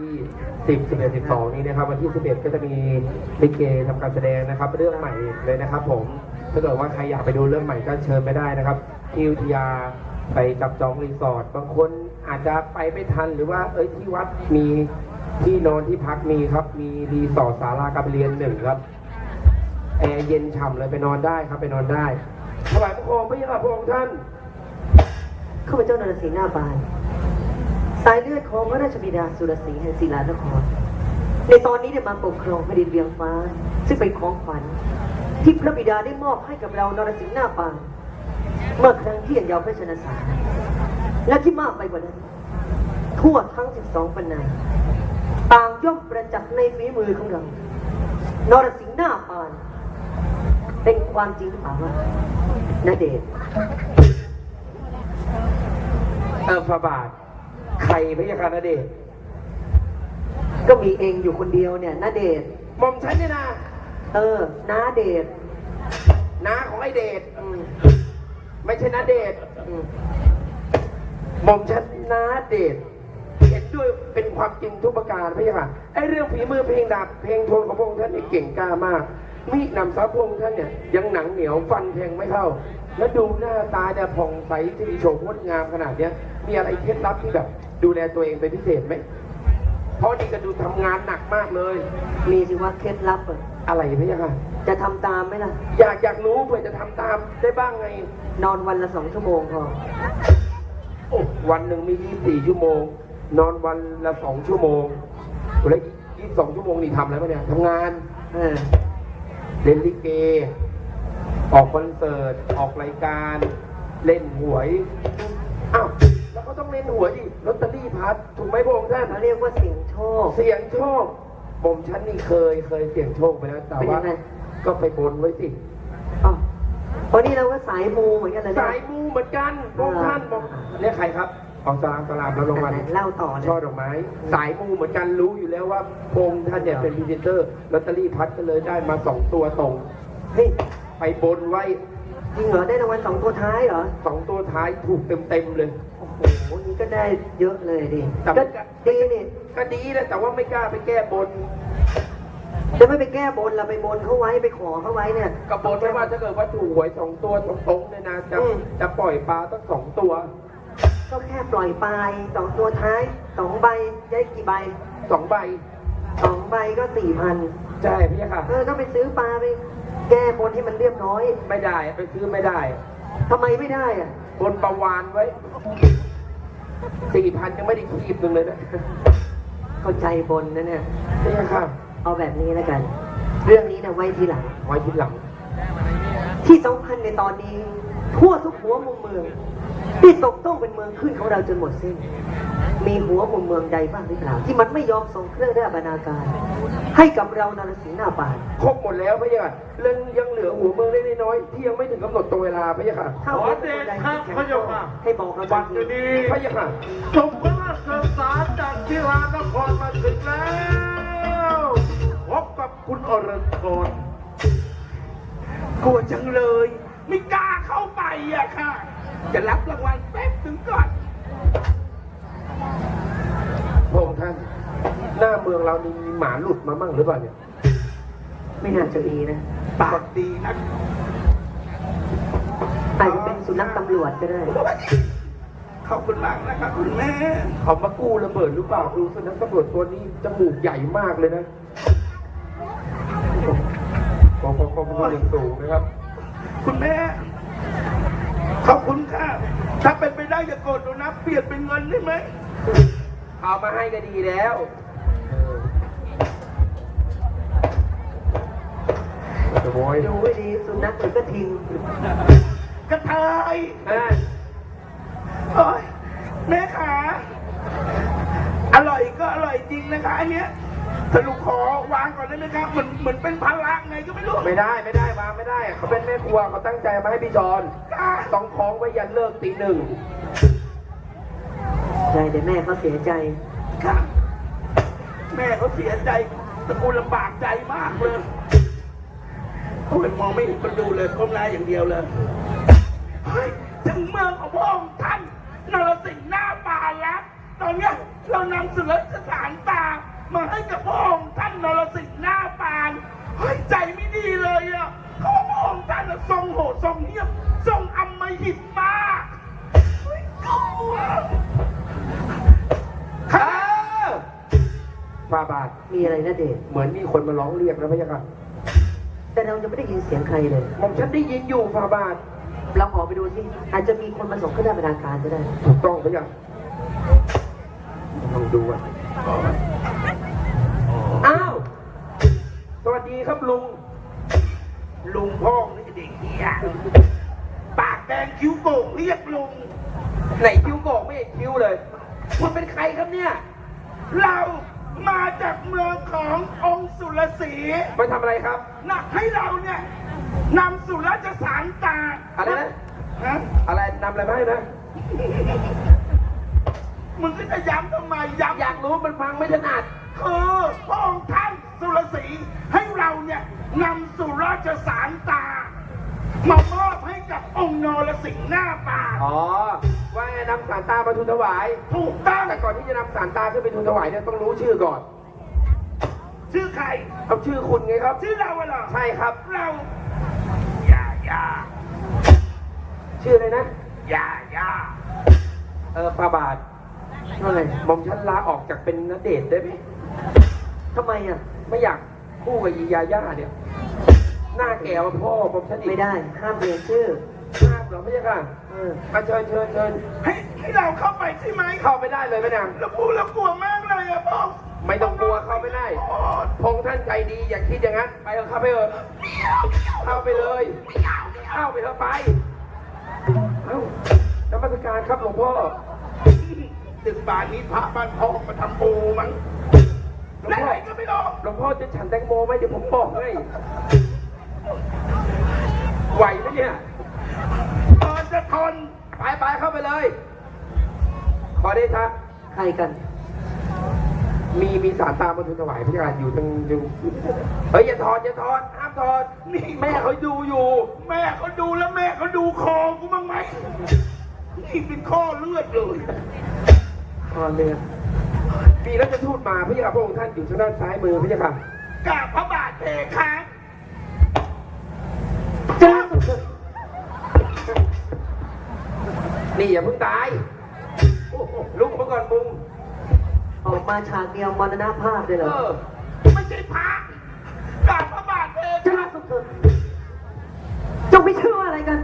ที่10 11 12นี้นะครับ วันที่11ก็จะมีลิเกทำการแสดงนะครับ เรื่องใหม่เลยนะครับ ผมถ้าเกิดว่าใครอยากไปดูเรื่องใหม่ก็เชิญไปได้นะครับที่อยุธยาไปจับจองรีสอร์ทบางคนอาจจะไปไม่ทันหรือว่าเอ้ยที่วัดมีที่นอนที่พักมีครับ มีรีสอร์ทศาลาการเรียนหนึ่งครับแอร์เย็นฉ่ำเลยไปนอนได้ครับไปนอนได้ถวายพระโคมพระยาพระองค์ท่านข้าพเจ้านรสิงห์หน้าบาน สายเลือดของพระราชบิดาสุรสิงห์แห่งศิลานคร ในตอนนี้เนี่ยมาปกครองแผ่นดินเวียงฟ้า ซึ่งเป็นของขวัญที่พระบิดาได้มอบให้กับเรานรสิงห์หน้าปานเมื่อครั้งที่ยังเยาวพระชนสารและที่มากไปกว่านั้น ทั่วทั้ง 12ปันนาต่างย่อมประจักษ์ในฝีมือของเรา นรสิงห์หน้าปาน เป็นความจริงหรือเปล่าว่าณเดชเออพระบาท ใครพระยาคานาเดชน์ก็มีเองอยู่คนเดียวเนี่ยณเดชน์หม่อมฉันเนี่ยนะเออน้าเดชน้าของไอเดชอืมไม่ใช่นาเดชอืมหม่อมฉันน้าเดชเห็นด้วยเป็นความจริงทุกประการพระยาค่ะไอเรื่องฝีมือเพลงดาบเพลงโทนของพระองค์ท่านเนี่ยเก่งกล้ามากมีดนำซับพระองค์ท่านเนี่ยยังหนังเหนียวฟันแทงไม่เข้า แล้วดูหน้าตาเนี่ยผ่องใสสีโฉมงดงามขนาดเนี้ยมีอะไรเคล็ดลับที่แบบ ดูแลตัวเองเป็นพิเศษไหม เพราะนี่ก็ดูทำงานหนักมากเลย มีสิว่าเคล็ดลับอะอะไรพระยาค่ะจะทำตามไหมล่ะ อยากอยากรู้เผื่อจะทำตามได้บ้างไง นอนวันละสองชั่วโมงพอโอ้วันหนึ่งมี 24 ชั่วโมง นอนวันละสองชั่วโมงแล้ว22 ชั่วโมงนี่ทำอะไรบ้างเนี่ยทำงาน เออ เล่นลิเก ออกคอนเสิร์ต ออกรายการ เล่นหวย อ้าวแล้ว ก็ต้องเล่นหวยดิลอตเตอรี่พัดถูกไหมพระองค์ท่านเขาเรียกว่าเสียงโชค เสี่ยงโชคผมฉันนี่เคยเคยเสี่ยงโชคไปแล้วแต่เป็นยัว่างไง ก็ไปบนไว้สิอ๋อเพราะนี่เราก็สายมูเหมือนกันเลยนะ สายมูเหมือนกันพระองค์ท่านบอกเนี่ยใครครับออกสลามสลามแล้วรางวัลเล่าต่อนะช่อดอกไม้ สายมูเหมือนกันรู้อยู่แล้วว่าพงษ์ท่านเนี่ยเป็นพรีเซนเตอร์ลอตเตอรี่พัดก็เลยได้มาสองตัวตรงเฮ้ย ไปบนไว้จริงเหรอ ได้รางวัลสองตัวท้ายเหรอ สองตัวท้ายถูกเต็มเต็มๆเลย โอ้โหนี่ก็ได้เยอะเลยดิแต่ก็มันก็ดีนี่ก็ดีนะแต่ว่าไม่กล้าไปแก้บนจะไม่ไปแก้บนเราไปบนเขาไว้ไปขอเขาไว้เนี่ย กับบนไม่ว่าถ้าเกิดว่าถูกหวยสองตัวตรงๆเนี่ยนะจะอืม จะปล่อยปลาตั้งสองตัวก็แค่ปล่อยปลายสองตัวท้ายสองใบได้กี่ใบสองใบ สองใบก็สี่พันใช่พี่ค่ะ เออก็ไปซื้อปลาไป แก้บนให้มันเรียบร้อยไม่ได้ไปซื้อไม่ได้ทำไมไม่ได้อะบนประวานไว้ สี่พันยังไม่ได้คีบหนึ่งเลยนะเข้าใจบนนะเนี่ยพี่ค่ะเอาแบบนี้แล้วกัน เรื่องนี้นะไว้ทีหลัง ไว้ทีหลัง ที่สำคัญในตอนนี้ ทั่วทุกหัวมุมเมืองที่ตกต้องเป็นเมืองขึ้นของเราจนหมดสิ้น มีหัวมุมเมืองใดบ้างหรือเปล่าที่มันไม่ยอมส่งเครื่องราชบรรณาการ ให้กับเรานรสิงห์หน้าป่านครบหมดแล้วพี่ค่ะเรื่องยังเหลือหัวเมืองเล็กๆน้อยๆที่ยังไม่ถึงกำหนดตัวเวลาพี่ค่ะถ้าขอหัวเดเมืองชใดครัที่บแข็งพระแกเจ้าร่ค่ะงให้บอกเราทับันดทีนี้พี่ค่ะสมพระราชสารจากที่รานครมาถึงแล้วพบกับคุณอรชรกลัวจังเลย ไม่กล้าเข้าไปอะค่ะ จะรับรางวัลแป๊บถึงก่อน พระองค์ท่าน หน้าเมืองเรานี่มีหมาหลุดมามั่งหรือเปล่าเนี่ยไม่น่าจะมีนะปากดีนะอาจจะเป็นสุนัขตำรวจก็ได้ ขอบคุณมากนะครับคุณแม่เขามากู้ระเบิดหรือเปล่าดูสุนัขตำรวจตัวนี้จมูกใหญ่มากเลยนะขอขอขอขออย่างสูงนะครับ คุณแม่ ขอบคุณค่ะ ถ้าเป็นไปได้อย่าโกรธหนูนะ เปลี่ยนเป็นเงินได้ไหม เอามาให้ก็ดีแล้ว โอ้ยดูให้ดีสุนัขหรือกระทิงกระเทยอะโอ้ยแม่ขาอร่อยก็อร่อยจริงนะคะอันเนี้ยสรุปขอวางก่อนได้ไหมครับเหมือนเหมือนเป็นภาระไงก็ไม่รู้ไม่ได้ไม่ได้วางไม่ได้ เขาเป็นแม่ครัวเขาตั้งใจมาให้พี่จอนต้องคล้องไว้ยันเลิกตีหนึ่งใช่เดี๋ยวแม่เขาเสียใจค่ะแม่เขาเสียใจตระกูลลำบากใจมากเลย พูดมองไม่เห็นคนดูเลยก้มหน้าอย่างเดียวเลยถึงเมืองของพระองค์ท่านนรสิงห์หน้าบานแล้ว ตอนนี้เรานำเสือสถานตามาให้กับพระองค์ท่านนรสิงห์หน้าบานเฮ้ยใจไม่ดีเลยอะเขาพระองค์ท่านทรงโหดทรงเหี้ยมทรงอำมหิตมากกลัวข้าฟาบาทมีอะไรนะเดชเหมือนมีคนมาร้องเรียกนะพะยะค่ะ เรายังไม่ได้ยินเสียงใครเลยหม่อมฉันได้ยินอยู่ฟาบาท เราออกไปดูสิอาจจะมีคนมาส่งขึ้นได้บรรดาการก็ได้ถูกต้องพะยะลองดูอะอ้าว สวัสดีครับลุง ลุงพ่องนี่เด็กเฮียปากแดงคิ้วโก่งเรียกลุง ไหนคิ้วโกกไม่เห็นคิ้วเลยคุณเป็นใครครับเนี่ย เรามาจากเมืองขององค์สุ รศรีมาทำอะไรครับ หนักให้เราเนี่ยนำสุราชสารตาอะไรนะฮะอะไรนำอะไรมาให้นะมึงก็จะย้ำทำไมย้ำอยากรู้มันฟังไม่ถนัดคือพระองค์ท่านสุรศรีให้เราเนี่ยนำสุราชสารตามามอบให้กับองค์นรสิงห์หน้าป่าอ๋อว่าไงนำสารตามาทูลถวาย ถูกต้องแต่ก่อนที่จะนำสารตาขึ้นไปทูลถวายเนี่ยต้องรู้ชื่อก่อน ชื่อใคร เอาชื่อคุณไงครับ ชื่อเราอะเหรอใช่ครับ เรา อย่าอย่าชื่ออะไรนะอย่าอย่าเออฟาบาทว่าไงหม่อมฉันลาออกจากเป็นนเดชน์ได้ไหมทำไมอะ ไม่อยากคู่กับยียาย่าเนี่ย หน้าแก่กว่าพ่อหม่อมฉันอีกไม่ได้ห้ามเรียนชื่อห้ามเหรอไม่ใช่ค่ะเออมาเชิญเชิญเชิญให้ให้เราเข้าไปใช่ไหมเข้าไม่ได้เลยแม่นางเราพูดเรากลัวมากเลยอะพ่อ ไม่ต้องกลัวเข้าไม่ได้พงษ์ท่านใจดีอย่าคิดอย่างนั้น ไปเถอะเข้าไปเถอะเข้าไปเลย เข้าไปเถอะไปเอ้านมัสการครับหลวงพ่อตึกป่านนี้พระบ้านพ่อมาทำโอมั้งไหนๆก็ไม่รู้หลวงพ่อจะฉันแตงโมไหมเดี๋ยวผมบอกให้ไหวไหมเนี่ยตอนจะทนไปไปเข้าไปเลย ขอเดชะใครกัน มีมีสารตามมาทูลถวายพระราชอยู่ตรงอยู่เฮ้ยอย่าถอดอย่าถอดห้ามถอดนี่แม่เขาดูอยู่ แม่เขาดูแล้วแม่เขาดูคอกูบ้างไหมนี่เป็นข้อเลือดเลยพอเรือมีรัชทูตมาพระยาค่ะพระองค์ท่านอยู่ทางด้านซ้ายมือพระยาค่ะกราบพระบาทเพคะจ้านี่อย่าเพิ่งตายโอ้โหลุกมาก่อนมึง ออกมาฉากเดียวมรณภาพเลยเหรเอออไม่ใช่พระกราบพระบาทเพจ้าคะสุดเถอะเจ้าไม่เชื่อว่าอะไรกัน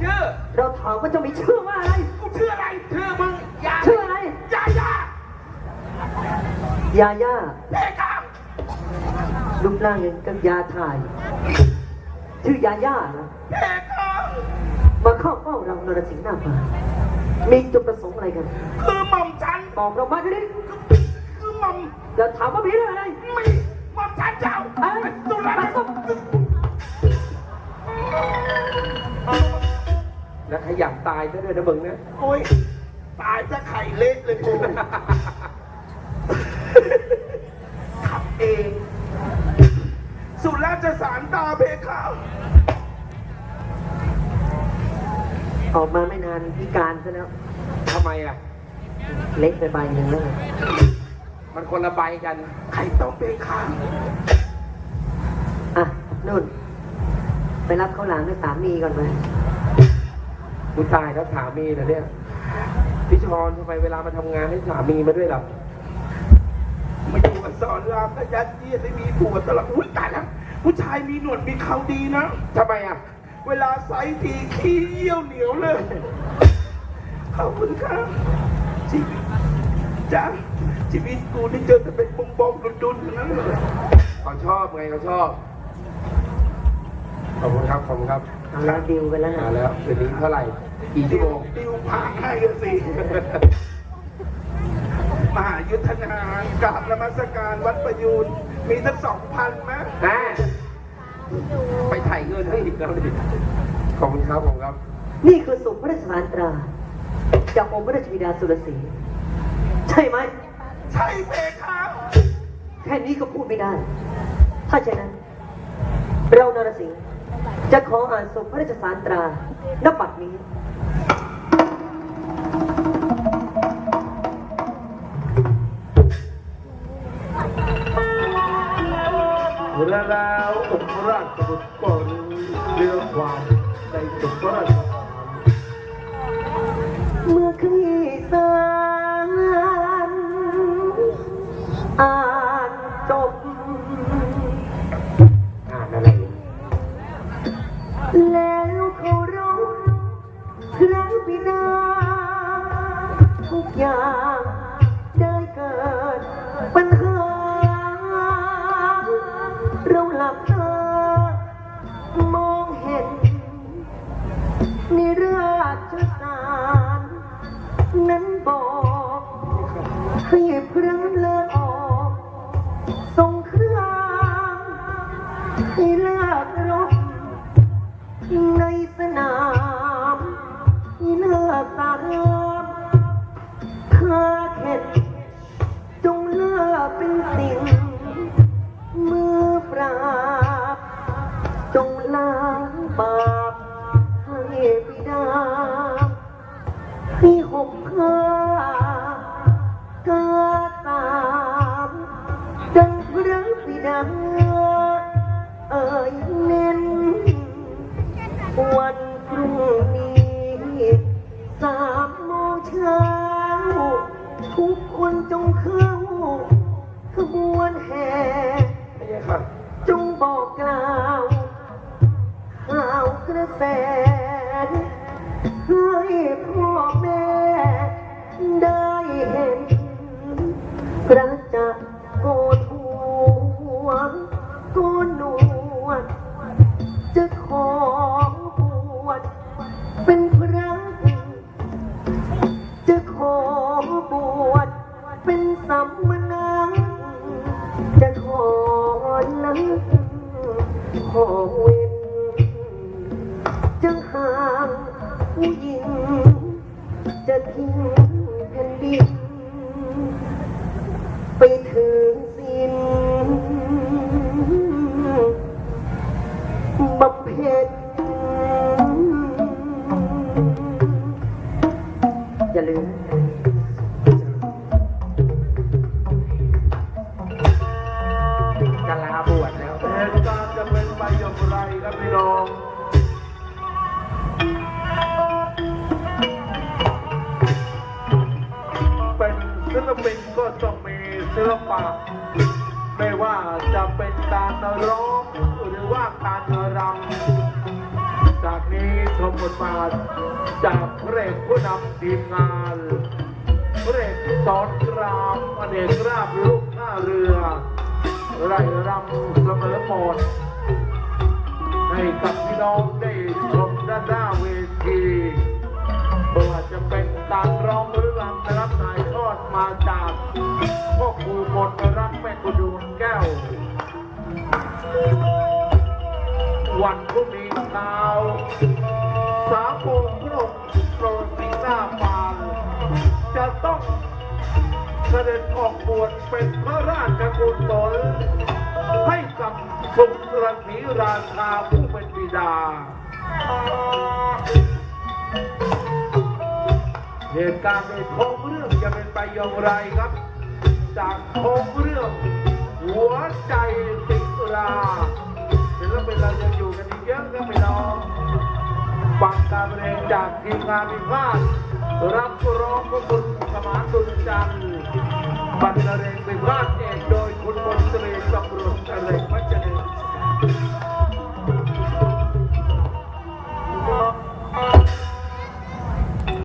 ชื่อเราถามว่าเจ้าไม่เชื่อว่าอะไร กูชื่ออะไรชื่อมึงอย่าชื่ออะไร ยาย่ายาย่าเพคะรูปร่างยังกับยาถ่าย ชื่อยาย่านะ เพคะมาเข้าเฝ้าเรานรสิงห์หน้าป่ามีจุดประสงค์อะไรกัน คือหม่อมฉัน บอกเรามาดิคือหม่อมเราถามว่ามีเรื่องอะไรมีหม่อมฉันเจ้าเอ้ยตุลาส่งแล้วขยันตายซะด้วยนะมึงนะโอ้ยตายจะไข่เละเลยกูขับเอง สุราชสารตาเพคะออกมาไม่นานพิการซะแล้วทำไมอะ เล็กไปใบหนึ่งแล้วไงมันคนละใบกันไข่ต้มเพคะอะนุ่น ไปรับข้าวหลามให้สามีก่อนไหมกูตายแล้วสามีนะเนี่ยพี่ชอนทำไมเวลามาทำงานให้สามีมาด้วยล่ะมาอยู่กับสอนรามก็ยัดเยียดให้มีผัวตลอดอุ้ยตายแล้วผู้ชายมีหนวดมีเขาดีนะทำไมอะ เวลาไซส์ทีขี้เยี่ยวเหนียวเลย ขอบคุณครับ ชีวิตจ้ะชีวิตกูนี่เจอแต่เป็นบงบงดุนดุนๆทั้งนั้นเลยเขาชอบไงเขาชอบ ขอบคุณครับ ขอบคุณครับเอาแล้วดิวไปแล้วมานะแล้วคืนนี้เท่าไหร่กี่ชั่วโมงดิวผ่าให้กันสิมหายุทธนากราบนมัสการวัดประยูน มีทั้งสองพันไหมฮะไปถ่ายเงินให้อีกแล้วดิขอบคุณครับผมครับ นี่คือสุพระราชสารตรา จากองค์พระราชบิดาสุรศรีใช่ไหม ใช่เพคะแค่นี้ก็พูดไม่ได้ ถ้าเช่นนั้น เรานรสิงห์จะขออ่านสุพระราชสารตราณบัดนี้ และแล้วองค์ราชบุตรก็รู้เรื่องความในสุพระราช ให้พระเลิกออกสงเครามให้เลิกรบในสนามให้เลิกตามข้าเข็ดจงเลิกเป็นสิ่ง มือปราบ จงล้างบาปให้บิดาให้ห่มผ้าก แห่ไม่ใช่ค่ะจงบอกกล่าวข่าวกระแสให้พ่อแม่ได้เห็นพระจักรโกนหัว แผ่นดิน ไปถึงสิ้นบำเพ็ญอย่าลืม นี้ชมบทบาทจากพระเอกผู้นำทีมงานพระเอกสอนรามอเนกราบลูกหน้าเรือ ไร่รำเสมอหมดให้กับพี่น้องได้ชมด้านหน้าเวทีไม่ว่าจะเป็นการร้องหรือรำนะครับถ่ายทอดมาจากพ่อครูมนต์รักแม่กุดูนแก้ว วันพรุ่งนี้เช้าสามโมงครึ่งโปรดสีหน้าปานจะต้องเสด็จออกบวชเป็นพระราชกุศลให้กับสุรศรีราชาผู้เป็นบิดา เหตุการณ์ในท้องเรื่องจะเป็นไปอย่างไรครับ จากท้องเรื่อง หัวใจสิรา ศิลปินเรายังอยู่กันอีกเยอะครับพี่น้องฟังการเพลงจากทีมงานพิพาทรับร้องขอบคุณสมานตุนจันทร์บรรเลงพิพาทเอกโดยคุณมนตรีสำรวจเฉลิมพัชร